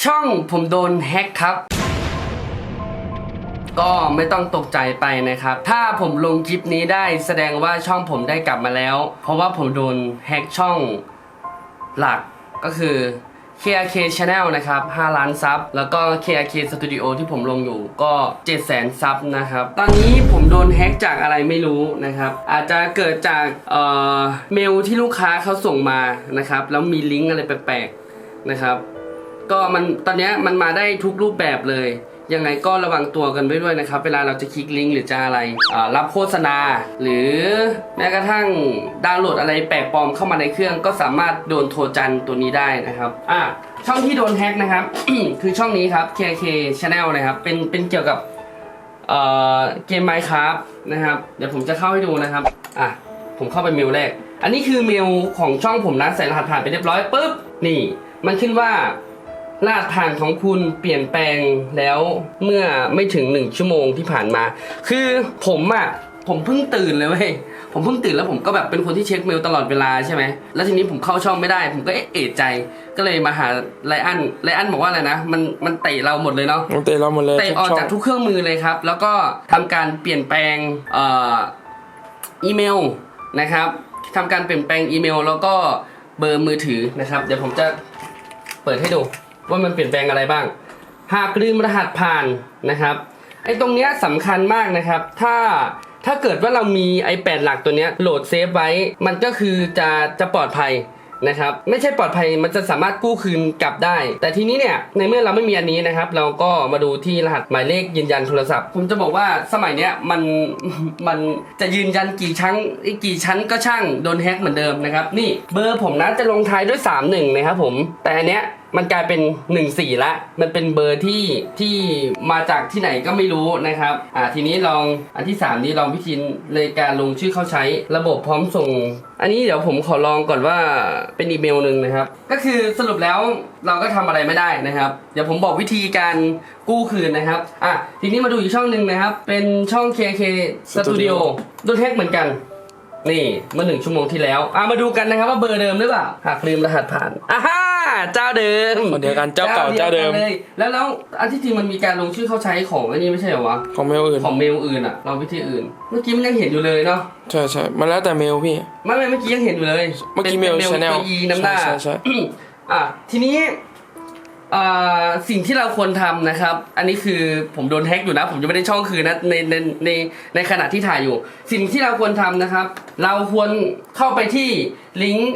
ช่องผมโดนแฮ็กครับ ก็ไม่ต้องตกใจไปนะครับ ถ้าผมลงคลิปนี้ได้แสดงว่าช่องผมได้กลับมาแล้ว เพราะว่าผมโดนแฮ็กช่องหลักก็คือ KRK Channel นะครับ 5 ล้านซับ แล้วก็ KRK Studio ที่ผมลงอยู่ก็7แสนซับนะครับ ตอนนี้ผมโดนแฮ็กจากอะไรไม่รู้นะครับ อาจจะเกิดจากเอ่อเมลที่ลูกค้าเขาส่งมานะครับ แล้วมีลิงก์อะไรแปลกๆนะครับ ก็มันตอนนี้มันมาได้ทุกรูปแบบเลย ยังไงก็ระวังตัวกันไว้ด้วยนะครับ เวลาเราจะคลิกลิงก์หรือจะอะไรรับโฆษณา หรือแม้กระทั่งดาวน์โหลดอะไรแปลกปลอมเข้ามาในเครื่องก็สามารถโดนโทรจันตัวนี้ได้นะครับอะช่องที่โดนแฮ็กนะครับ คือช่องนี้ครับ KK Channel นะครับ เป็นเป็นเกี่ยวกับเอ่อเกม Minecraft นะครับ เดี๋ยวผมจะเข้าให้ดูนะครับ อะ ผมเข้าไปเมลแรก อันนี้คือเมลของช่องผมนะ ใส่รหัสผ่านไปเรียบร้อยปุ๊บ นี่ มันขึ้นว่า รหัสผ่านของคุณเปลี่ยนแปลงแล้วเมื่อไม่ถึงหนึ่งชั่วโมงที่ผ่านมา คือผมอะผมเพิ่งตื่นเลยเว้ยผมเพิ่งตื่นแล้วผมก็แบบเป็นคนที่เช็คเมลตลอดเวลาใช่ไหม แล้วทีนี้ผมเข้าช่องไม่ได้ ผมก็เอ๊ะเอะใจ ก็เลยมาหาไลอันไลอันบอกว่าอะไรนะ มันมันเตะเราหมดเลยเนาะ มันเตะเราหมดเลย เตะออกช่งจากทุกเครื่องมือเลยครับ แล้วก็ทำการเปลี่ยนแปลงเอ่ออีเมลนะครับทำการเปลี่ยนแปลงอีเมล แล้วก็เบอร์มือถือนะครับ เดี๋ยวผมจะเปิดให้ดู ว่ามันเปลี่ยนแปลงอะไรบ้าง หากลืมรหัสผ่านนะครับไอ้ตรงเนี้ยสำคัญมากนะครับ ถ้าถ้าเกิดว่าเรามี iPad หลักตัวเนี้ยโหลดเซฟไว้ มันก็คือจะจะปลอดภัยนะครับ ไม่ใช่ปลอดภัยมันจะสามารถกู้คืนกลับได้ แต่ทีนี้เนี่ยในเมื่อเราไม่มีอันนี้นะครับ เราก็มาดูที่รหัสหมายเลขยืนยันโทรศัพท์ ผมจะบอกว่าสมัยเนี้ยมันมันจะยืนยันกี่ชั้นกี่ชั้นก็ช่างโดนแฮ็กเหมือนเดิมนะครับ นี่เบอร์ผมนะจะลงท้ายด้วย 3 1นะครับผมแต่อันเนี้ย มันกลายเป็น 1 4ละมันเป็นเบอร์ที่ที่มาจากที่ไหนก็ไม่รู้นะครับอ่าทีนี้ลองอันที่ 3 นี้ลองวิธีในการลงชื่อเข้าใช้ระบบพร้อมส่ง อันนี้เดี๋ยวผมขอลองก่อนว่าเป็นอีเมลหนึ่งนะครับ ก็คือสรุปแล้วเราก็ทำอะไรไม่ได้นะครับ เดี๋ยวผมบอกวิธีการกู้คืนนะครับอะทีนี้มาดูอีกช่องหนึ่งนะครับ เป็นช่อง KK Studio โดนแฮกเหมือนกันนี่เมื่อหนึ่งชั่วโมงที่แล้วอะมาดูกันนะครับว่าเบอร์เดิมหรือเปล่าหากลืมรหัสผ่านอ่าฮ่า เจ้าเดิมคนเดียวกันเจ้าเก่าเจ้าเดิมลยแล้วแล้วอันที่จริงมันมีการลงชื่อเข้าใช้ของอันนี้ไม่ใช่เหรอวะของเมลอื่นของเมลอื่นอะเราวิธีอื่น เมื่อกี้มันยังเห็นอยู่เลยเนาะใช่ใช่มันแล้วแต่เมลพี่ไม่ไม่เมื่อกี้ยังเห็นอยู่เลยเมื่อกี้ป็น mail ป็น channel ตัว E น้ำหน้าใช่ใช่ใช่อะทีนี้อ่าสิ่งที่เราควรทำนะครับ อันนี้คือผมโดนแฮ็กอยู่นะ ผมจะไม่ได้ช่องคืนนะในในในในขณะที่ถ่ายอยู่ สิ่งที่เราควรทำนะครับ เราควรเข้าไปที่ลิงก์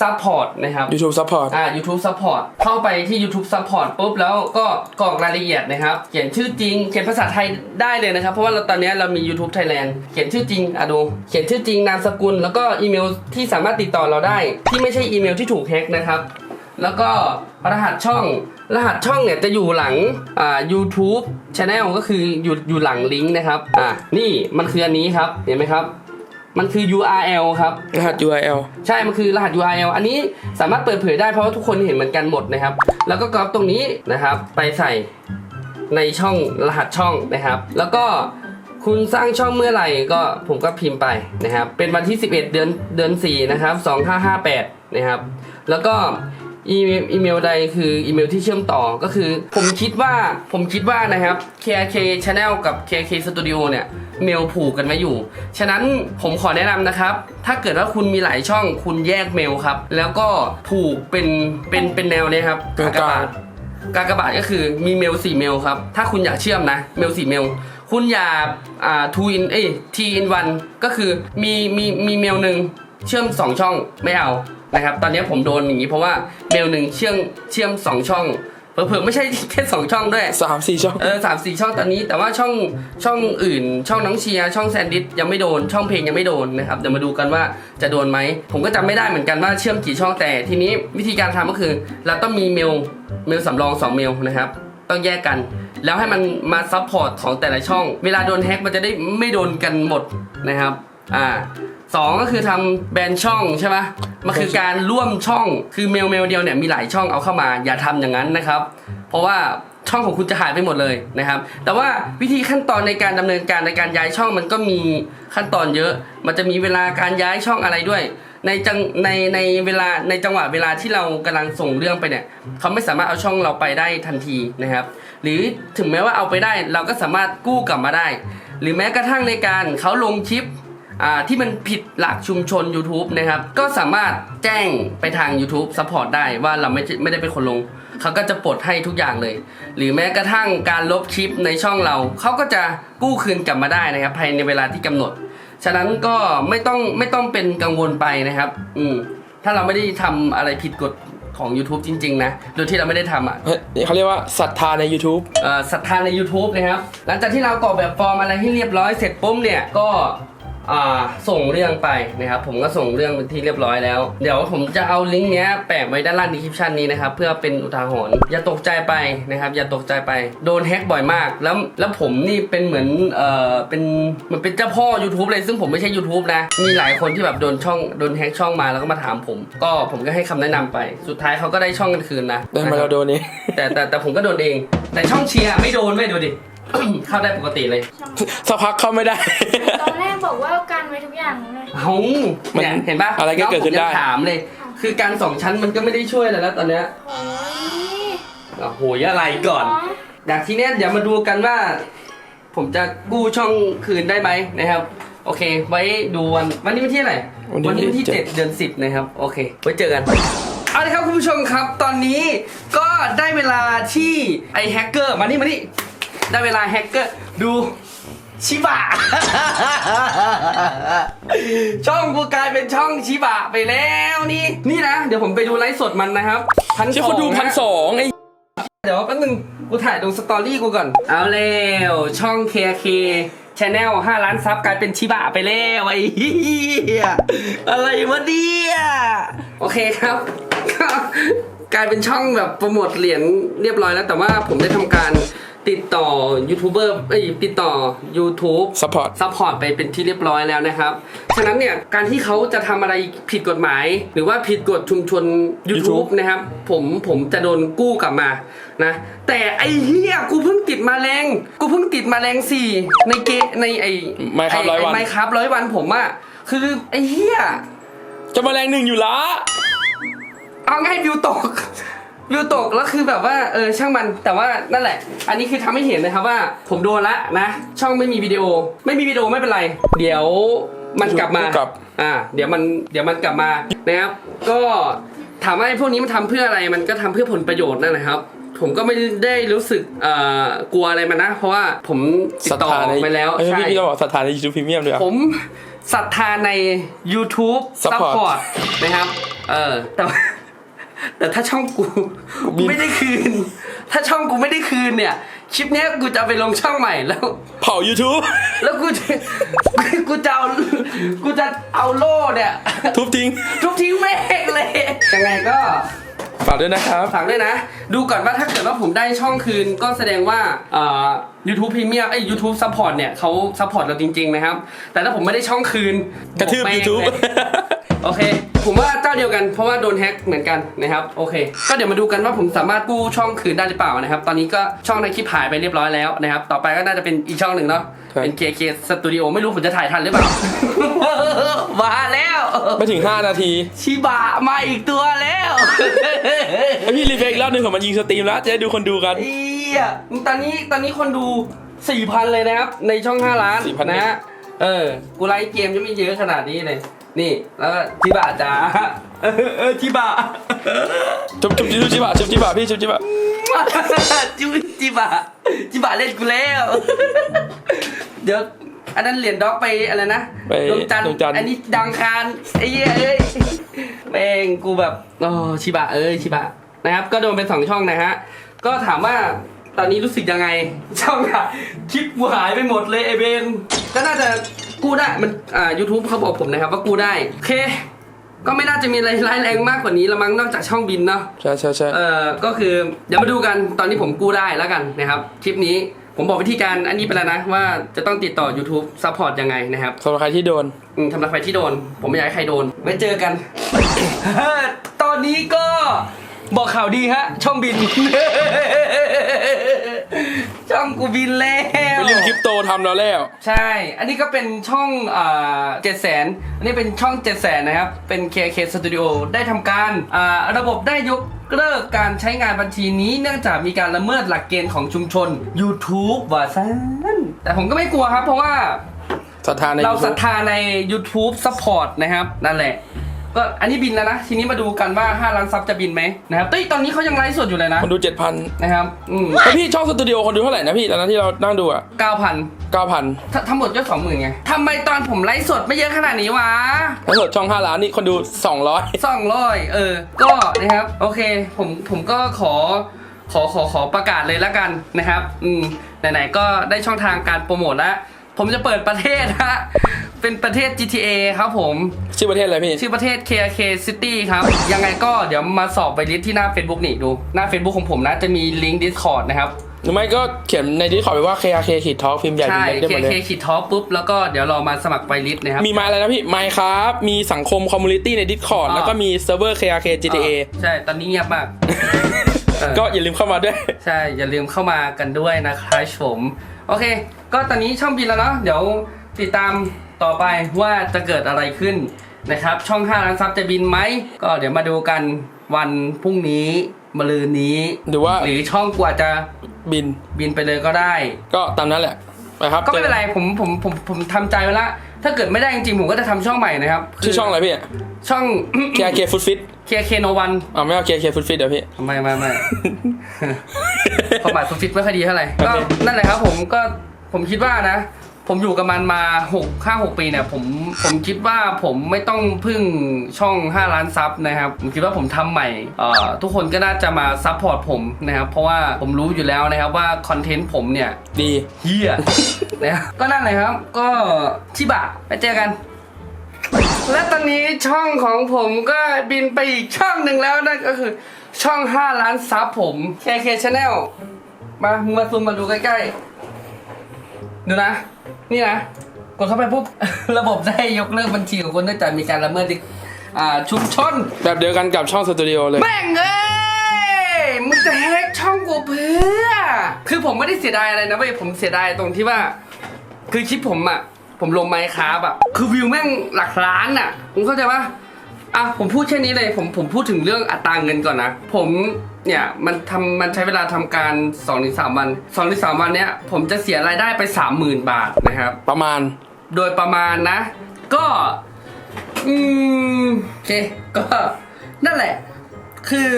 ซัพพอร์ตนะครับ YouTube Support อ่า YouTube Support เข้าไปที่ YouTube Support ปุ๊บแล้วก็กรอกรายละเอียดนะครับ เขียนชื่อจริง เขียนภาษาไทยได้เลยนะครับ เพราะว่าเราตอนนี้เรามี YouTube Thailand เขียนชื่อจริงอะดู เขียนชื่อจริงนามสกุล แล้วก็อีเมลที่สามารถติดต่อเราได้ ที่ไม่ใช่อีเมลที่ถูกแฮ็กนะครับ แล้วก็รหัสช่อง รหัสช่องเนี่ยจะอยู่หลังอ่า YouTube Channel ก็คืออยู่อยู่หลังลิงก์นะครับ อ่านี่มันคืออันนี้ครับ เห็นไหมครับ มันคือ URL ครับ รหัส URL ใช่ มันคือรหัส URL อันนี้สามารถเปิดเผยได้เพราะว่าทุกคนเห็นเหมือนกันหมดนะครับ แล้วก็กรอบตรงนี้นะครับ ไปใส่ในช่องรหัสช่องนะครับ แล้วก็คุณสร้างช่องเมื่อไหร่ก็ผมก็พิมพ์ไปนะครับ เป็นวันที่ 11 เดือนเดือน4นะครับ2558นะครับ แล้วก็ อีเมลอีเมลใดคืออีเมลที่เชื่อมต่อก็คือ ผมคิดว่าผมคิดว่านะครับ KK Channel กับ KK Studio เนี่ยเมลผูกกันไว้อยู่ ฉะนั้นผมขอแนะนำนะครับ ถ้าเกิดว่าคุณมีหลายช่องคุณแยกเมลครับ แล้วก็ผูกเป็นเป็นเป็นแนวเนี้ครับเป็นกากบาทกากบาทก็คือมีเมล4เมลครับ ถ้าคุณอยากเชื่อมนะเมล4เมลคุณอย่าอ่า two in เอ้ย t in one ก็คือมีมีมีเมลหนึ่งเชื่อม 2 ช่องไม่เอา นะครับ ตอนนี้ผมโดนอย่างนี้เพราะว่าเมลหนึ่งเชื่อมเชื่อม2ช่องเผลอๆไม่ใช่แค่2ช่องด้วยสามสี่ช่องเออสามสี่ช่องตอนนี้แต่ว่าช่องช่องอื่น ช่องน้องเชียร์ช่องแซนดิสยังไม่โดน ช่องเพลงยังไม่โดนนะครับเดี๋ยวมาดูกันว่าจะโดนไหมผมก็จำไม่ได้เหมือนกันว่าเชื่อมกี่ช่องแต่ทีนี้วิธีการทำก็คือ เราต้องมีเมลเมลสำรอง2เมลนะครับต้องแยกกัน แล้วให้มันมาซัพพอร์ตของแต่ละช่อง เวลาโดนแฮ็กมันจะได้ไม่โดนกันหมดนะครับอ่า สองก็คือทำแบนช่องใช่ไหมมันคือการร่วมช่องคือเมลเมลเดียวเนี่ยมีหลายช่องเอาเข้ามา อย่าทำอย่างนั้นนะครับ เพราะว่าช่องของคุณจะหายไปหมดเลยนะครับ แต่ว่าวิธีขั้นตอนในการดำเนินการในการย้ายช่องมันก็มีขั้นตอนเยอะ มันจะมีเวลาการย้ายช่องอะไรด้วย ในจังในในเวลาในจังหวะเวลาที่เรากำลังส่งเรื่องไปเนี่ยเขาไม่สามารถเอาช่องเราไปได้ทันทีนะครับ หรือถึงแม้ว่าเอาไปได้เราก็สามารถกู้กลับมาได้ หรือแม้กระทั่งในการเขาลงคลิป ที่มันผิดหลักชุมชน YouTube นะครับ ก็สามารถแจ้งไปทาง YouTube Support ได้ว่าเราไม่ไม่ได้เป็นคนลง เขาก็จะปลดให้ทุกอย่างเลย หรือแม้กระทั่งการลบคลิปในช่องเรา เขาก็จะกู้คืนกลับมาได้นะครับ ภายในเวลาที่กำหนด ฉะนั้นก็ไม่ต้องไม่ต้องเป็นกังวลไปนะครับ อืมถ้าเราไม่ได้ทำอะไรผิดกฎของ YouTube จริง ๆ นะ โดยที่เราไม่ได้ทำอะเฮ้ยเขาเรียกว่าศรัทธาใน YouTube เอ่อศรัทธาใน YouTube นะครับ หลังจากที่เรากรอกแบบฟอร์มอะไรให้เรียบร้อยเสร็จปุ๊บเนี่ย ก็อ่า ส่งเรื่องไปนะครับผมก็ส่งเรื่องเป็นที่เรียบร้อยแล้ว เดี๋ยวผมจะเอาลิงก์เนี้ยแปะไว้ด้านล่างดีคริปชันนี้นะครับเพื่อเป็นอุทาหรณ์อย่าตกใจไปนะครับอย่าตกใจไปโดนแฮ็กบ่อยมาก แล้วแล้วผมนี่เป็นเหมือนเอ่อเป็นเหมันเป็นเจ้าพ่อ YouTube เลยซึ่งผมไม่ใช่ YouTube นะ มีหลายคนที่แบบโดนช่องโดนแฮ็กช่องมาแล้วก็มาถามผม ก็ผมก็ให้คำแนะนำไป สุดท้ายเขาก็ได้ช่องกันคืนนะได้มาเราโดนนี้แต่แต่แต่ผมก็โดนเอง แต่ช่องเชียร์ไม่โดนไม่ดูดิ เข้าได้ปกติเลยสักพักเข้าไม่ได้ ตอนแรกบอกว่ากันไว้ทุกอย่างเลยเอ้ามันเนี่ยเห็นปะอะไรก็เกิดขึ้นได้องผมยังถามเลย คือการสองชั้นมันก็ไม่ได้ช่วยอะไรแล้วตอนเนี้ยโอ้ยโอ้โหอะไรก่อน จากทีเนี้ยเดี๋ยวมาดูกันว่า ผมจะกู้ช่องคืนได้ไหมนะครับ โอเค ไว้ดูวันวันนี้วันที่อะไหรวันนี้วันที่เจ็เจ็ดดเดือนสิบนะครับ โอเค ไว้เจอกัน เอาละครับคุณผู้ชมครับ ตอนนี้ก็ได้เวลาที่ไอแฮกเกอร์มานี่มานี่ ได้เวลาแฮกเกอร์ดูชิบะ ช่องกูกลายเป็นช่องชิบะไปแล้วนี่ นี่นะ เดี๋ยวผมไปดูไลฟ์สดมันนะครับพันเชื่อคนดูพันสองไอ้เดี๋ยวแป๊บนึงกูถ่ายลงสตอรี่กูก่อน เอาแล้วช่อง KK Channel 5 ล้านซับกลายเป็นชิบะไปแล้วไอ้เหี้ยอะไรวะเนี่ยโอเคครับก็กลายเป็นช่องแบบโปรโมทเหรียญเรียบร้อยแล้ว แต่ว่าผมได้ทำการ ติดต่อยูทูบเบอร์เอ้ยติดต่อ YouTube ซัพพอร์ตซัพพอร์ตไปเป็นที่เรียบร้อยแล้วนะครับ ฉะนั้นเนี่ยการที่เขาจะทำอะไรผิดกฎหมาย หรือว่าผิดกฎชุมชน YouTube, YouTube นะครับผมผมจะโดนกู้กลับมานะแต่ไอ้เหี้ยกูเพิ่งติดมาแรง กูเพิ่งติดมาแรงสี่ในเกในไอ้ Minecraft ร้อยวันไมครับร้อยวันผมอะคือไอ้เหี้ยจะมาแรงหนึ่งอยู่ละเอาง่ายวิวตก วิวตกแล้วคือแบบว่าเออช่างมันแต่ว่านั่นแหละ อันนี้คือทำให้เห็นนะครับว่า ผมโดนละนะ ช่องไม่มีวิดีโอ ไม่มีวิดีโอไม่เป็นไร เดี๋ยวมันกลับมากลับ อ่า เดี๋ยวมันเดี๋ยวมันกลับมานะครับ ก็ถามว่าไอ้พวกนี้มันทำเพื่ออะไรมันก็ทำเพื่อผลประโยชน์นั่นแหละครับ ผมก็ไม่ได้รู้สึกเอ่อกลัวอะไรมันนะ เพราะว่าผมติดต่อในไปแล้วเอ้ยใช่ พี่พี่เราบอกศรัทธาใน YouTube Premium ด้วยอะ ผมศรัทธาใน YouTube Support Support นะครับ เออ แต่ว่า แต่ถ้าช่องกูบินไม่ได้คืน ถ้าช่องกูไม่ได้คืนเนี่ยคลิปเนี้ยกูจะเอาไปลงช่องใหม่แล้ว เผา YouTube แล้วกูจะกูจะเอากูจะเอาโล่เนี่ยทุบทิ้ง ทุบทิ้งแม่งเลยยังไงก็ฝากด้วยนะครับ ฝากด้วยนะ ดูก่อนว่าถ้าเกิดว่าผมได้ช่องคืนก็แสดงว่าเอ่อ YouTube Premium ไอ้ YouTube Support เนี่ยเขา Support เราจริงๆนะครับ แต่ถ้าผมไม่ได้ช่องคืนกระทืบผมแม่ง YouTube เลยโอเค ผมว่าเจ้าเดียวกันเพราะว่าโดนแฮ็กเหมือนกันนะครับ โอเค ก็เดี๋ยวมาดูกันว่าผมสามารถกู้ช่องคืนได้หรือเปล่านะครับ ตอนนี้ก็ช่องในคลิปหายไปเรียบร้อยแล้วนะครับ ต่อไปก็น่าจะเป็นอีกช่องหนึ่งเนาะครับเป็น KK Studio ไม่รู้ผมจะถ่ายทันหรือเปล่า มาแล้ว ไม่ถึง 5 นาที ชิบะมาอีกตัวแล้วไอพี่รีเฟกรอบหนึ่งผมมันยิงสตรีมแล้วจะได้ดูคนดูกัน เอียตอนนี้ตอนนี้คนดู 4,000 เลยนะครับ ในช่อง 5 ล้าน4,000 นะฮะเออ กูไลฟ์เกมจะไม่เยอะขนาดนี้เลย นี่ แล้วก็ชิบะจ้าเออเออชิบะจุบจุบจุบจิบะจุบจิบะพี่จุบจิบะจิจิบะจิบะเล่นกูแล้ว เดี๋ยว อันนั้นเหรียญด็อกไปอะไรนะไปดวงจันทร์ดวงจันทร์อันนี้ดังคารไอ้เหี้ยเอ้ยแม่งกูแบบอ๋อชิบะเอ้ยชิบะ นะครับ ก็โดนเป็นสองช่องนะฮะ ก็ถามว่าตอนนี้รู้สึกยังไง ช่องอะคลิปกูหายไปหมดเลยไอเบนก็น่าจะกู้ได้มันอ่า YouTube เขาบอกผมนะครับว่ากู้ได้โอเค ก็ไม่น่าจะมีอะไรร้ายแรงมากกว่านี้ละมั้งนอกจากช่องบินเนาะ ใช่ใช่ใช่เอ่อ ก็คือเดี๋ยวมาดูกันตอนนี้ผมกู้ได้แล้วกันนะครับคลิปนี้ผมบอกวิธีการอันนี้ไปแล้วนะ ว่าจะต้องติดต่อ YouTube Support ยังไงนะครับสำหรับใครที่โดนอืมทำรับใครที่โดน ผมไม่อยากให้ใครโดนไว้เจอกัน ตอนนี้ก็ บอกข่าวดีฮะ ช่องบิน ช่องกูบินแล้ว ไปลืมคริปโตทำแล้วแล้ว ใช่ อันนี้ก็เป็นช่องอ่าเจ็ดแสนอันนี้เป็นช่องเจ็ดแสนนะครับ เป็น KK Studio ได้ทำการอ่าระบบได้ยกเลิกการใช้งานบัญชีนี้เนื่องจากมีการละเมิดหลักเกณฑ์ของชุมชน YouTube ว่าซันแต่ผมก็ไม่กลัวครับ เพราะว่าศรัทธาในเราศรัท YouTube ธาใน YouTube Support นะครับ นั่นแหละ ก็อันนี้บินแล้วนะ ทีนี้มาดูกันว่า 5 ล้านซับจะบินไหมนะครับเต้ยตอนนี้เขายังไลฟ์สดอยู่เลยนะคนดูเจ็ดพันนะครับอืมแล้วพี่ช่องสตูดิโอคนดูเท่าไหร่นะพี่ตอนนั้นที่เรานั่งดูอะเก้าพันเก้าพันทั้งหมดยอดสองหมื่นไงทำไมตอนผมไลฟ์สดไม่เยอะขนาดนี้วะ แล้วสดช่องห้าล้านนี่คนดูสองร้อยสองร้อยเออ ก็นะครับ โอเค ผมผมก็ขอ ขอขอขอประกาศเลยละกันนะครับ อืมไหนๆก็ได้ช่องทางการโปรโมทแล้วผมจะเปิดประเทศฮะ เป็นประเทศ GTA ครับผม ชื่อประเทศอะไรพี่ ชื่อประเทศ KK City ครับ ยังไงก็เดี๋ยวมาสอบไปลิสต์ที่หน้า Facebook นี่ดู หน้า Facebook ของผมนะ จะมีลิงก์ Discord นะครับหรือไม่ก็เขียนในที่ขอไปว่า KRK ขีดทอพิมพ์ใหญ่พิมใช่พ์เล็กได้หมดเล KK ยขีดท็อปปุ๊บ แล้วก็เดี๋ยวเรามาสมัครไปลิสต์นะครับ มีไม้อะไรนะพี่ไมค์ครับมีสังคมคอมมูนิตี้ใน Discord อ่าแล้วก็มีเซิร์ฟเวอร์ KRK GTA ใช่ ตอนนี้เงียบมากเออก็อย่าลืมเข้ามาด้วย ใช่ อย่าลืมเข้ามากันด้วยนะครับผม โอเค ก็ตอนนี้ช่องบินแล้วเนาะเดี๋ยวติดตาม ต่อไปว่าจะเกิดอะไรขึ้นนะครับ ช่อง 5 ล้านซับจะบินไหม ก็เดี๋ยวมาดูกันวันพรุ่งนี้มะรืนนี้ หรือว่าหรือช่องกว่าจะบินบินไปเลยก็ได้ ก็ตามนั้นแหละนะครับก็ไม่เป็นไรผมผมผมผมทำใจไว้ละถ้าเกิดไม่ได้จริงๆผมก็จะทำช่องใหม่นะครับชื่อช่องอะไรพี่ช่อง KRK Food Fit เคเคโนวันอ๋อไม่เอา KRK Food Fit เดี๋ยวพี่ไม่ไม่ไม่ความหมายฟิตไม่ค่อยดีเท่าไหร่ก็โอเคนั่นแหละครับผมก็ผมคิดว่านะ ผมอยู่กับมันมา6 5 6ปีเนี่ยผมผมคิดว่าผมไม่ต้องพึ่งช่อง 5 ล้านซับนะครับผมคิดว่าผมทำใหม่เอ่อทุกคนก็น่าจะมาซัพพอร์ตผมนะครับเพราะว่าผมรู้อยู่แล้วนะครับว่าคอนเทนต์ผมเนี่ยดีเฮียนะครับก็นั่นเลยครับ ก็ชิบะไปเจอกันและตอนนี้ช่องของผมก็บินไปอีกช่องหนึ่งแล้วนั่นก็คือช่อง 5 ล้านซับผม KK Channel มามึงมาซูมมาดูใกล้ๆ ดูนะ นี่นะ กดเข้าไปปุ๊บ ระบบได้ยกเลิกบัญชีของคุณเนื่องจากมีการละเมิดดิอ่าชุมชน แบบเดียวกันกับช่องสตูดิโอเลย แม่งเอ้ยมึงจะแฮกช่องกูเพื่อ คือผมไม่ได้เสียดายอะไรนะเว้ยผมเสียดายตรงที่ว่า คือคลิปผมอะผมลงไมค์คราบอะคือวิวแม่งหลักล้านอะผมเข้าใจปะอะผมพูดแค่นี้เลย ผมผมพูดถึงเรื่องอัตราเงินก่อนนะ ผม เนี่ยมันทำมันใช้เวลาทำการ2อถึงสวัน2อถึงสวันเนี้ยผมจะเสียรายได้ไป 30,000 บาทนะครับ ประมาณ โดยประมาณนะ ก็ อืมโอเค ก็ นั่นแหละ คือ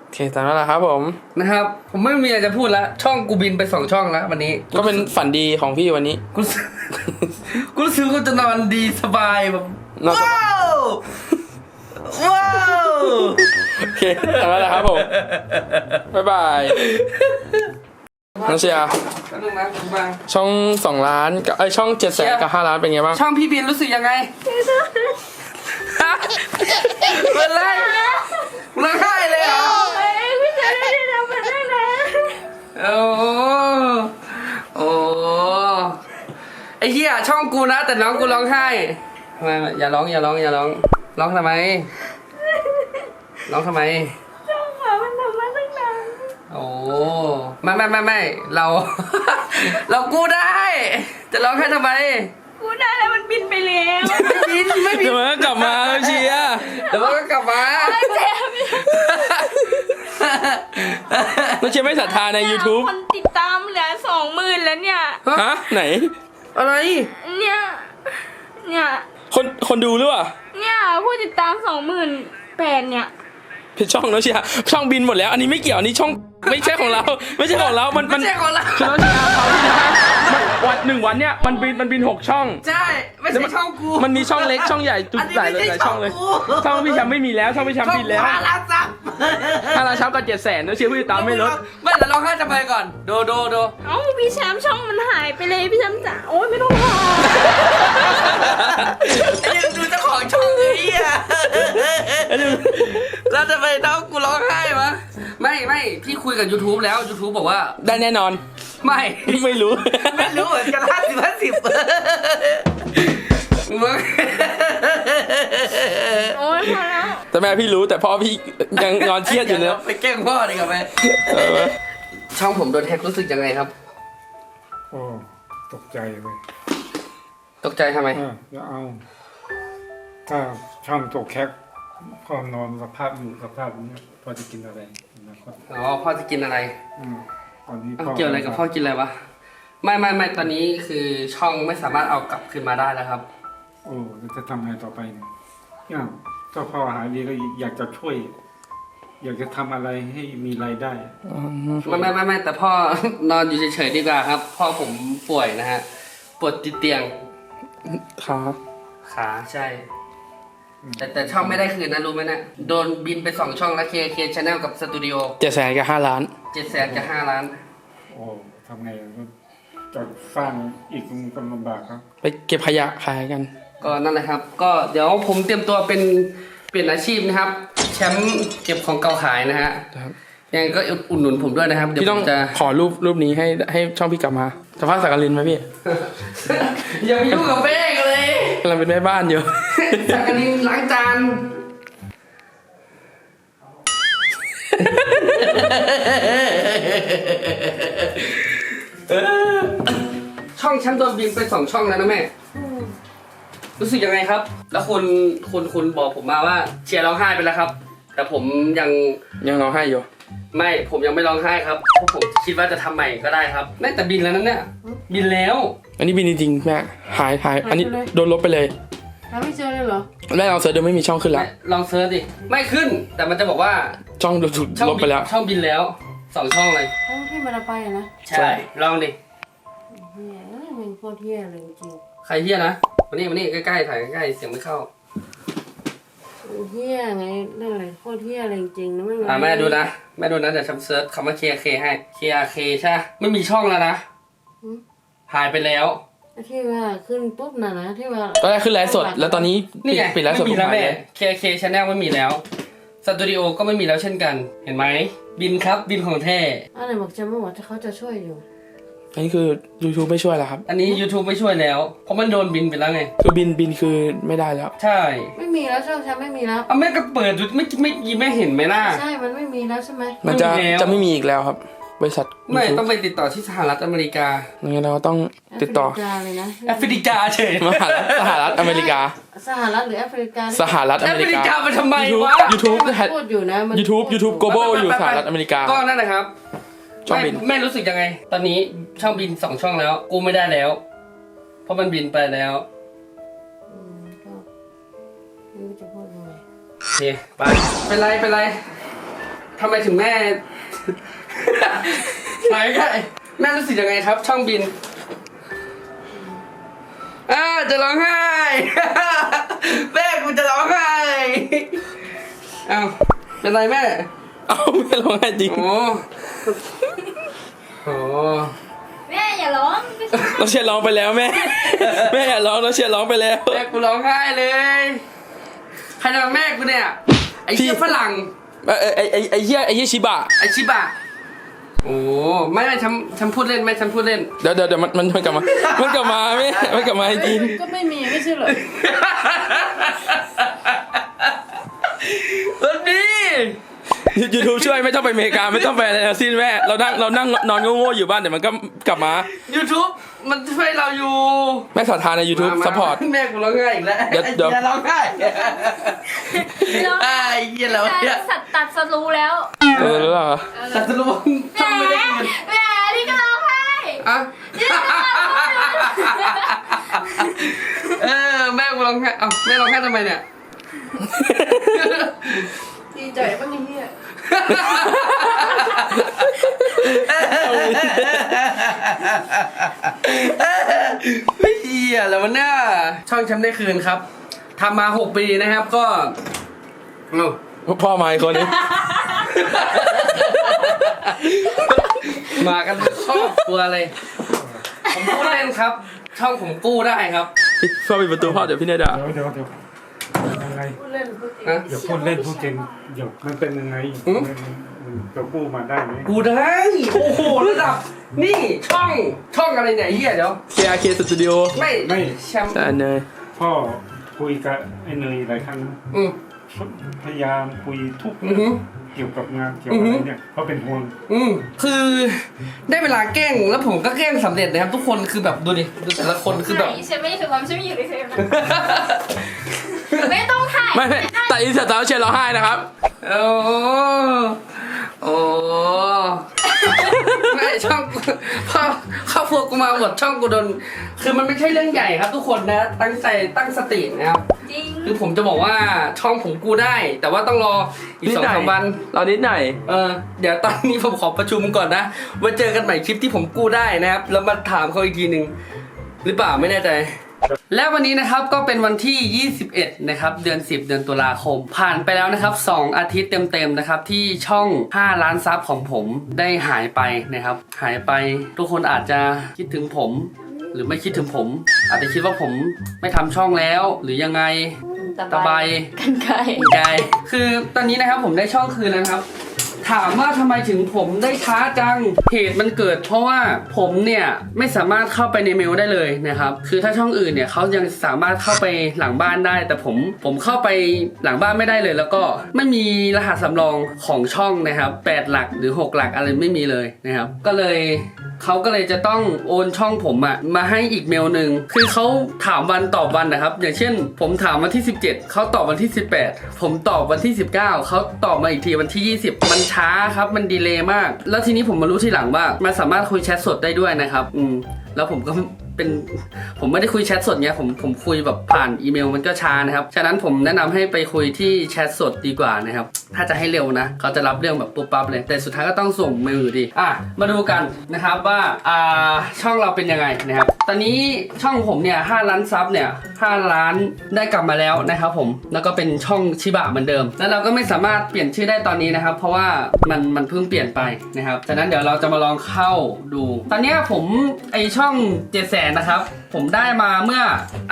โอเคตามนั้นแหละครับผม นะครับ ผมไม่มีอะไรจะพูดแล้ว ช่องกูบินไปสองช่องแล้ววันนี้ก็เป็นฝันดีของพี่วันนี้ กูรู้สึกกูรู้สึกว่ากูจะนอนดีสบายแบบนอนสบาย ว้า วว้าวโอเคตามนั้นแหละครับผม บ๊ายบายน้องเชียร์แป๊บนึงนะผมมาช่องสองล้านกับไอยช่องเจ็ดแสนกับห้าล้านเป็นไงบ้าง ช่องพี่บินรู้สึกยังไงฮะเป็นไรร้องไห้เลยเหรอเฮ้ยพี่เจไม่ได้ทำมันได้นะโอ้โอ้ไอ้เหี้ยช่องกูนะ แต่น้องกูร้องไห้ ไม่ไม่อย่าร้องอย่าร้องอย่าร้อง ร้องทำไม ร้องทำไมช่องหมามันทำมาตั้งนานโอ้ไม่ไม่ไม่ไม่เรา เรากู้ได้ จะร้องไห้ทำไม กูได้แล้วมันบินไปแล้วไม่บินไม่บิเดี๋นยวมันก็กลับมาน้องเชียร์เดี๋ยวมันก็กลับมาเจ็บน้องเชียร์ไม่ศรัทธาใน YouTube คนติดตามเหลือสองหมื่นแล้วเนี่ย ฮะ ไหน อะไร เนี่ย เนี่ย คนคนดูหรือเปล่าเนี่ยผู้ติดตามสองหมื่นแปดเนี่ยผิดช่องน้องเชียร์ช่องบินหมดแล้ว อันนี้ไม่เกี่ยวอันนี้ช่องไม่ใช่ของเรา ไม่ใช่ของเรา มันไม่มันใช่ของเราคือน้องเชียร์เขาที่นะมัน วันหนึ่งวันเนี้ยมันบินมันบินหกช่อง ใช่ ไม่ใช่ช่องกูมันมีช่องเล็กช่องใหญ่จุดอันนี้หลายไม่ใช่หลายช่องเลยช่องกูช่องพี่แชมป์ไม่มีแล้วช่องพี่แชมป์บินแล้วช่องกูห้าล้านซับถ้าเราชับกับเจ็ดแสนน้องเชียร์ผู้ติดตามไม่ลดไม่แต่ร้องไห้ทำไมก่อนดูดูดูเอ้าพี่แชมป์ช่องมันหายไปเลยพี่แชมป์จ๋าโอ้ยไม่ต้องถามไอ้ยังดูเจ้าของช่องไอ้เหี้ยแล้วทำไมน้องกูร้องไห้วะไม่ไม่พี่คุยกับ YouTube แล้ว YouTube บอกว่าได้แน่นอน ไม่ ไม่รู้ ไม่รู้เหมือนกันห้าสิบห้าสิบมึงโอ้ยพอแล้วแต่แม่พี่รู้แต่พ่อพี่ยังนอนเครียดอยู่เนี่ยไปแกล้งพ่อดีกว่าไหมเออช่องผมโดนแฮกรู้สึกยังไงครับ โอ้ตกใจเลยตกใจทำไมเออจะเอา ถ้าช่องตกแคกพอนอนสภาพอยู่สภาพนี้พอจะกินอะไรนะครับอ๋อพ่อจะกินอะไร อืม ตอนนี้อ้าวพ่อเกี่ยวอะไรกับพ่อกินอะไรวะ ไม่ไม่ไม่ตอนนี้คือช่องไม่สามารถเอากลับคืนมาได้แล้วครับ โอ้แล้วจะทำไงต่อไปเนี่ยเนี่ยถ้าพ่อหายดีก็อยากจะช่วย อยากจะทำอะไรให้มีรายได้ ไม่ไม่ไม่ไม่แต่พ่อ นอนอยู่เฉยๆดีกว่าครับ พ่อผมป่วยนะฮะปวดติดเตียงครับขาใช่ แต่แต่ช่องไม่ได้คืนนะรู้ไหมนะโดนบินไปสองช่องแล้วเคเคชแนลกับสตูดิโอเจ็ดแสนกับห้าล้านเจ็ดแสนกับห้าล้าน โอ้ทำไงก็จะสร้างอีกมันก็ลำบากครับ ไปเก็บขยะขายกัน ก็นั่นแหละครับ ก็เดี๋ยวผมเตรียมตัวเป็นเปลี่ยนอาชีพนะครับ แชมป์เก็บของเก่าขายนะฮะครับยังไงก็อุดหนุนผมด้วยนะครับเดี๋ยวพี่ผต้องมจะขอรูปรูปนี้ให้ให้ช่องพี่กลับมาสภาพสักกลินไหมพี่อย่าไปยุ่งกับแป้งเลยกำลังเป็นแม่บ้านอยู่ สักกะลินล้างจานช่องแชมป์โดนบินไปสองช่องแล้วนะแม่ รู้สึกยังไงครับ แล้วคุณคุณคุณบอกผมมาว่าเชียร์ร้องไห้ไปแล้วครับ แต่ผมยังยังร้องไห้อยู่ ไม่ผมยังไม่ร้องไห้ครับเพราะผมคิดว่าจะทำใหม่ก็ได้ครับแม่แต่บินแล้วนั่นเนี่ยบินแล้ว อันนี้บินจริงๆแม่หายหายอันนี้หายไปเลย โดนลบไปเลยหาไม่เจอเลยเหรอแม่ลองเสิร์ชดูไม่มีช่องขึ้นละลองเซิร์ชดิไม่ขึ้น แต่มันจะบอกว่าช่องโดนถูกช่องลบไปแล้ว ช่องบินแล้วสองช่องเลยทั้งที่มันเอาไปอะนะใช่ ลองดิเฮียเอ้ยมันโคตรเฮียเลยจริงใครเฮียนะมานี่มานี่ใกล้ๆถ่ายใกล้ๆเสียงไม่เข้า เฮียไงนั่นเลยโคตรเฮียเลยจริงๆนะไม่อ่าแม่ดูนะ แม่ดูนะเดี๋ยวฉันเซิร์ชคำว่า KK ให้ KK ใช่ปะไม่มีช่องแล้วนะหายไปแล้ว ที่ว่าขึ้นปุ๊บน่ะนะที่ว่า ตอนแรกขึ้นไลฟ์สด แล้วตอนนี้นี่ไงปิดไลฟ์สดไม่มีแล้วหายแม่เลย KK Channel ไม่มีแล้วสตูดิโอก็ไม่มีแล้วเช่นกัน เห็นไหม บินครับบินของแท้ อะไรบอกจะไม่บอกจะเขาจะช่วยอยู่ อันนี้คือ YouTube ไม่ช่วยแล้วครับ อันนี้ YouTube ไม่ช่วยแล้ว เพราะมันโดนบินไปแล้วไง คือบินบินคือไม่ได้แล้ว ใช่ไม่มีแล้วช่องฉันไม่มีแล้ว เอาแม่ก็เปิดดูไม่ไม่ไม่ไม่เห็นไหมล่ะ ใช่ มันไม่มีแล้วใช่ไหมมันจะไม่มีแล้ว จะไม่มีอีกแล้วครับ บริษัท ไม่ YouTube ต้องไปติดต่อที่สหรัฐอเมริกางั้นเราต้องติดต่อแอฟริกาเลยนะแอฟริกาเฉยมหาลัยสหรัฐอเมริกา สหรัฐหรือแอฟริกาสหรัฐอแอเมฟริริกากาไปทำไมวะ YouTube มันพูดอยู่นะมัน YouTube YouTube Global อยู่สหรัฐอเมริกา ก็นั่นแหละครับ ช่องบิน แม่แม่รู้สึกยังไง ตอนนี้ช่องบินสองช่องแล้ว กูไม่ได้แล้ว เพราะมันบินไปแล้วอืมก็ไม่รู้จะพูดยังไงโอเคไปเป็นไรเป็นไรทำไมถึงแม่ ไหนกันแม่รู้สึกยังไงครับ ช่องบินอ่าจะร้องไห้ แม่กูจะร้องไห้เอ้าเป็นไรแม่ เอาไม่ร้องไห้จริง โอ้โหแม่อย่าร้องเราเชียร์ร้องไปแล้วแม่ แม่อย่าร้องเราเชียร์ร้องไปแล้ว แม่กูร้องไห้เลย ใครทำแม่กูเนี่ย ไอ้เชี่ยพี่ ฝรั่ง เอ้ยไอ้ไอ้ไอ้เหี้ยไอ้เหี้ยชิบะ ไอ้ชิบะ โอ้ไม่ไม่ฉันฉันพูดเล่นไม่ฉันพูดเล่น เดี๋ยวเดี๋ยวเดี๋ยวมันมันมันกลับมา มันกลับมาแม่มันกลับมาจริงก็ไม่มีไม่ใช่เหรอ วันนี้ ยูทูบช่วยไม่ต้องไปอเมริกาไม่ต้องไปอะไรทั้งสิ้นแม่เรานั่งเรานั่งนอนโง่ๆอยู่บ้านเดี๋ยวมันก็กลับมา YouTube มันช่วยเราอยู่แม่สอทานใน YouTube มามาซัพพอร์ต แม่กูร้องไห้อีกแล้วเดี๋ยวเดี๋ยวไอ้หี้ร้องไห้ไอ้เหี้ยแล้วเนี่ย สัตว์ตัดสรู้แล้วเออรู้เหรอแต่สรุปช่องไม่ได้เงินแหมนี่ก็ร้องไห้อะเออแม่กูร้องไห้เอ้าแม่ร้องไห้ทำไมเนี่ย ดีใจป่ะเนี่ย ไม่เหี้ยแล้วมันเนี่ยช่องแชมป์ได้คืนครับทำมาหกปีนะครับก็เอ้าพ่อมาอีกคนนึงมากันครอบครัวเลย ผมพูดเล่นครับ ช่องผมกู้ได้ครับ พ่อปิดประตูพ่อเดี๋ยวพี่เนยด่า เดี๋ยวเดี๋ยวเดี๋ยว ยังไงพูดเล่นพูดจริง ฮะเดี๋ยวพูดเล่นพูดจริงเดี๋ยวมันเป็นยังไงหืม มันมันจะกู้มาได้ไหมกู้ได้ โอ้โหระดับ นี่ช่องช่องอะไรเนี่ยเฮียเดี๋ยว KRK Studio ไม่ไม่แชมป์แต่เนยแพ่อคุยกับไอ้เนยหลายครั้งนะอืมพยายามคุยทุกอือเรื่ฮึองเกี่ยวกับงานเกี่ยวกับอะไรเนี่ยเพราะเป็นห่วงอืมคือได้เวลาแกล้งแล้วผมก็แกล้งสำเร็จนะครับ ทุกคนคือแบบดูดิดูแต่ละคนคือแบบ ไหนฉันไม่ถึงความฉันไม่อยู่ในเฟรมนะไม่ต้องถ่าย ไม่ไม่แต่อินเสิร์ตตอนเชียร์ร้องไห้นะครับ โอ้โอ้ไม่ช่องพ่อครอบครัวกูมาหมดช่องกูโดน คือมันไม่ใช่เรื่องใหญ่ครับ ทุกคนนะ ตั้งใจตั้งสตินะครับ จริง คือผมจะบอกว่าช่องผมกูได้ แต่ว่าต้องรออีกสองสามวัน เรานิดหน่อย เออเดี๋ยวตอนนี้ผมขอประชุมก่อนนะไว้เจอกันใหม่คลิปที่ผมกู้ได้นะครับ แล้วมาถามเขาอีกทีหนึ่งหรือเปล่าไม่แน่ใจ และวันนี้นะครับก็เป็นวันที่ 21 นะครับ เดือน 10 เดือนตุลาคม ผ่านไปแล้วนะครับ 2 อาทิตย์เต็มๆนะครับ ที่ช่อง 5 ล้านซับของผมได้หายไปนะครับ หายไปทุกคนอาจจะคิดถึงผม หรือไม่คิดถึงผม อาจจะคิดว่าผมไม่ทำช่องแล้ว หรือยังไงตะไบกันไกลไกลคือตอนนี้นะครับผมได้ช่องคืนแล้วนะครับ ถามว่าทำไมถึงผมได้ช้าจัง เหตุมันเกิด เพราะว่าผมเนี่ยไม่สามารถเข้าไปในเมลได้เลยนะครับ คือถ้าช่องอื่นเนี่ยเขายังสามารถเข้าไปหลังบ้านได้ แต่ผมผมเข้าไปหลังบ้านไม่ได้เลย แล้วก็ไม่มีรหัสสำรองของช่องนะครับ 8 หลักหรือ 6 หลักอะไรไม่มีเลยนะครับ ก็เลย เขาก็เลยจะต้องโอนช่องผมอะมาให้อีกเมลหนึ่งคือเขาถามวันตอบวันนะครับ อย่างเช่น ผมถามวันที่ 17 เขาตอบวันที่ 18 ผมตอบวันที่ 19 เขาตอบมาอีกทีวันที่ 20 มันช้าครับมันดีเลย์มาก แล้วทีนี้ผมมารู้ทีหลังว่ามันสามารถคุยแชทสดได้ด้วยนะครับ อืมแล้วผมก็ เป็นผมไม่ได้คุยแชทสดเนี้ยผมผมคุยแบบผ่านอีเมลมันก็ช้านะครับ ฉะนั้นผมแนะนำให้ไปคุยที่แชทสดดีกว่านะครับ ถ้าจะให้เร็วนะเขาจะรับเรื่องแบบปุ๊บปั๊บเลย แต่สุดท้ายก็ต้องส่งเมลอยู่ดีอะมาดูกันนะครับว่าอ่าช่องเราเป็นยังไงนะครับ ตอนนี้ช่องผมเนี่ย5ล้านซับเนี่ย5ล้านได้กลับมาแล้วนะครับผมแล้วก็เป็นช่องชิบะเหมือนเดิม แล้วเราก็ไม่สามารถเปลี่ยนชื่อได้ตอนนี้นะครับ เพราะว่ามันมันเพิ่งเปลี่ยนไปนะครับฉะนั้นเดี๋ยวเราจะมาลองเข้าดู ตอนนี้ผมไอช่อง7 0 0 0 0นนะครับ ผมได้มาเมื่อ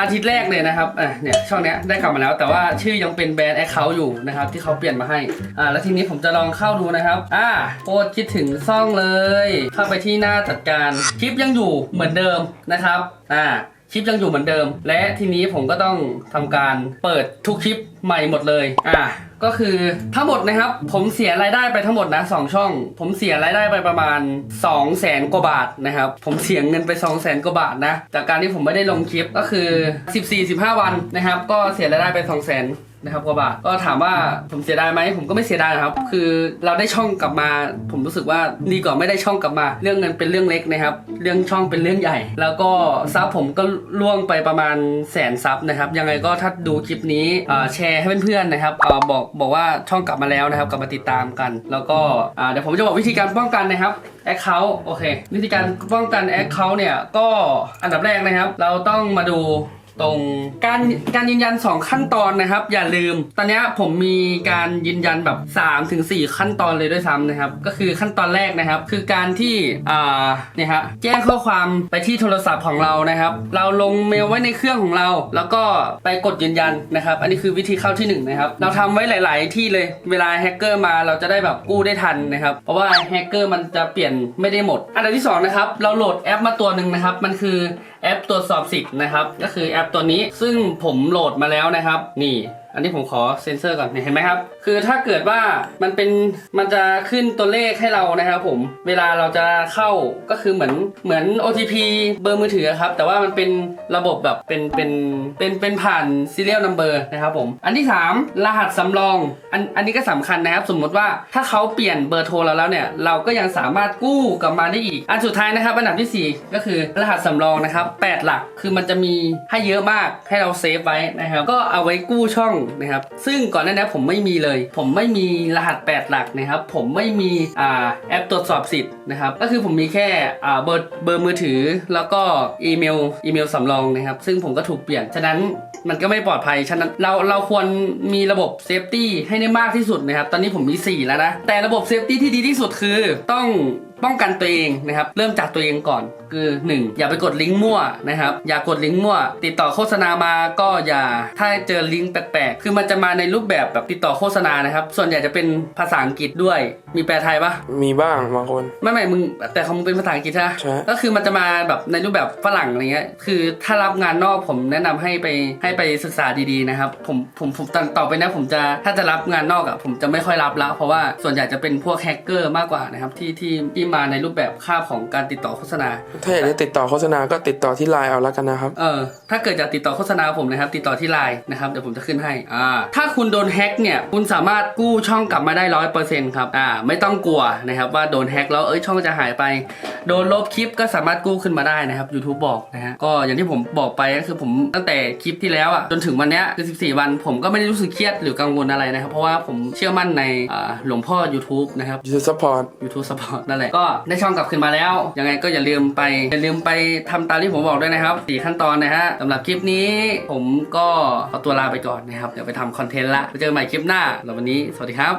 อาทิตย์แรกเลยนะครับอะเนี่ยช่องเนี้ยได้กลับมาแล้ว แต่ว่าชื่อยังเป็นแบรนด์แอคเคาท์อยู่นะครับที่เขาเปลี่ยนมาให้อ่าแล้วทีนี้ผมจะลองเข้าดูนะครับอ่าโคตรคิดถึงซ่องเลย เข้าไปที่หน้าจัดการคลิปยังอยู่เหมือนเดิมนะครับอ่าคลิปยังอยู่เหมือนเดิม และทีนี้ผมก็ต้องทำการเปิดทุกคลิปใหม่หมดเลยอ่า ก็คือทั้งหมดนะครับ ผมเสียรายได้ไปทั้งหมดนะสองช่อง ผมเสียรายได้ไปประมาณ 2 0 0แสนกว่าบาทนะครับ ผมเสียเงินไป 2 0 0แสนกว่าบาทนะจากการที่ผมไม่ได้ลงคลิปก็คือ 14-15 วันนะครับ ก็เสียรายได้ไป 2 0 0แสน นะครับกว่าบาทก็ถามว่าผมเสียดายไหมผมก็ไม่เสียดายนะครับ คือเราได้ช่องกลับมา ผมรู้สึกว่าดีกว่าไม่ได้ช่องกลับมา เรื่องเงินเป็นเรื่องเล็กนะครับ เรื่องช่องเป็นเรื่องใหญ่ แล้วก็ซับผมก็ล่วงไปประมาณแสนซับนะครับ ยังไงก็ถ้าดูคลิปนี้แชร์ให้เพื่อนๆนะครับอบอกบอกว่าช่องกลับมาแล้วนะครับกลับมาติดตามกัน แล้วก็เดี๋ยวผมจะบอกวิธีการป้องกันนะครับแอคเคาท์โอเค วิธีการป้องกันแอคเคาท์เนี่ยก็อันดับแรกนะครับ เราต้องมาดู ตรงการการยืนยัน 2 ขั้นตอนนะครับ อย่าลืม ตอนนี้ผมมีการยืนยันแบบ3ถึง4ขั้นตอนเลยด้วยซ้ำนะครับ ก็คือขั้นตอนแรกนะครับ คือการที่อ่าเนี่ยฮะแจ้งข้อความไปที่โทรศัพท์ของเรานะครับ เราลงเมลไว้ในเครื่องของเรา แล้วก็ไปกดยืนยันนะครับ อันนี้คือวิธีเข้าที่หนึ่งนะครับเราทำไว้หลาย ๆ ที่เลยเวลาแฮกเกอร์มาเราจะได้แบบกู้ได้ทันนะครับเพราะว่าแฮกเกอร์มันจะเปลี่ยนไม่ได้หมด อันดับที่สองนะครับเราโหลดแอปมาตัวหนึ่งนะครับมันคือ แอปตรวจสอบสิทธิ์นะครับ ก็คือแอปตัวนี้ซึ่งผมโหลดมาแล้วนะครับ นี่ อันนี้ผมขอเซ็นเซอร์ก่อนนี่เห็นไหมครับ คือถ้าเกิดว่ามันเป็นมันจะขึ้นตัวเลขให้เรานะครับผม เวลาเราจะเข้าก็คือเหมือนเหมือน OTP เบอร์มือถือครับ แต่ว่ามันเป็นระบบแบบเป็นเป็นเป็นเป็นผ่าน serial number นะครับผม อันที่ 3 รหัสสำรอง อันอันนี้ก็สำคัญนะครับ สมมติว่าถ้าเขาเปลี่ยนเบอร์โทรเราแล้วเนี่ย เราก็ยังสามารถกู้กลับมาได้อีก อันสุดท้ายนะครับอันดับทีสี่4 ก็คือรหัสสำรองนะครับ8หลักคือมันจะมีให้เยอะมากให้เราเซฟไว้นะครับก็เอาไว้กู้ช่องนะครับ ซึ่งก่อนหน้านี้ผมไม่มีเลย ผมไม่มีรหัส 8 หลักนะครับ ผมไม่มีอ่าแอปตรวจสอบสิทธิ์นะครับ ก็คือผมมีแค่อ่าเบอร์เบอร์มือถือ แล้วก็อีเมลอีเมลสำรองนะครับ ซึ่งผมก็ถูกเปลี่ยน ฉะนั้นมันก็ไม่ปลอดภัย ฉะนั้นเราเราควรมีระบบเซฟตี้ให้ได้มากที่สุดนะครับ ตอนนี้ผมมี 4 แล้วนะ แต่ระบบเซฟตี้ที่ดีที่สุดคือต้อง ป้องกันตัวเองนะครับ เริ่มจากตัวเองก่อน คือหนึ่งอย่าไปกดลิงก์มั่วนะครับ อย่ากดลิงก์มั่ว ติดต่อโฆษณามาก็อย่า ถ้าเจอลิงก์แปลกๆ คือมันจะมาในรูปแบบแบบติดต่อโฆษณานะครับ ส่วนใหญ่จะเป็นภาษาอังกฤษด้วย มีแปลไทยปะมีบ้างบางคน ไม่ไม่มึงแต่ของมึงเป็นภาษาอังกฤษใช่ไหมใช่ก็คือมันจะมาแบบในรูปแบบฝรั่งอะไรเงี้ย คือถ้ารับงานนอกผมแนะนำให้ไปให้ไปศึกษาดีๆนะครับ ผมผมผมต่อต่อไปนะผมจะถ้าจะรับงานนอกอะผมจะไม่ค่อยรับละเพราะว่าส่วนใหญ่จะเป็นพวกแฮกเกอร์มากกว่านะครับที่ที่ที่มาในรูปแบบค่าบของการติดต่อโฆษณา ถ้าอยากจะติดต่อโฆษณาก็ติดต่อที่ไลน์เอาแล้วกันนะครับ เออ ถ้าเกิดจะติดต่อโฆษณาผมนะครับ ติดต่อที่ไลน์นะครับ เดี๋ยวผมจะขึ้นให้ อ่า ถ้าคุณโดนแฮ็กเนี่ย คุณสามารถกู้ช่องกลับมาได้ร้อยเปอร์เซ็นต์ครับ อ่า ไม่ต้องกลัวนะครับว่าโดนแฮ็กแล้ว เอ้ย ช่องจะหายไป โดนลบคลิปก็สามารถกู้ขึ้นมาได้นะครับ YouTube บอกนะฮะ ก็อย่างที่ผมบอกไปก็คือผมตั้งแต่คลิปที่แล้วอะ จนถึงวันเนี้ยคือ 14 วัน ผมก็ไม่ได้รู้สึกเครียดหรือกังวลอะไรนะครับ เพราะว่าผมเชื่อมั่นในอ่าหลวงพ่อ YouTube นะครับ YouTube Support YouTube Support นั่นแหละก็ได้ช่องกลับขึ้นมาแล้ว ยังไงก็อย่าลืมไปอย่าลืมไปทำตามที่ผมบอกด้วยนะครับสี่ขั้นตอนนะฮะสำหรับคลิปนี้ผมก็ขอตัวลาไปก่อนนะครับเดี๋ยวไปทำคอนเทนต์ละเจอกันใหม่คลิปหน้าแล้ววันนี้สวัสดีครับ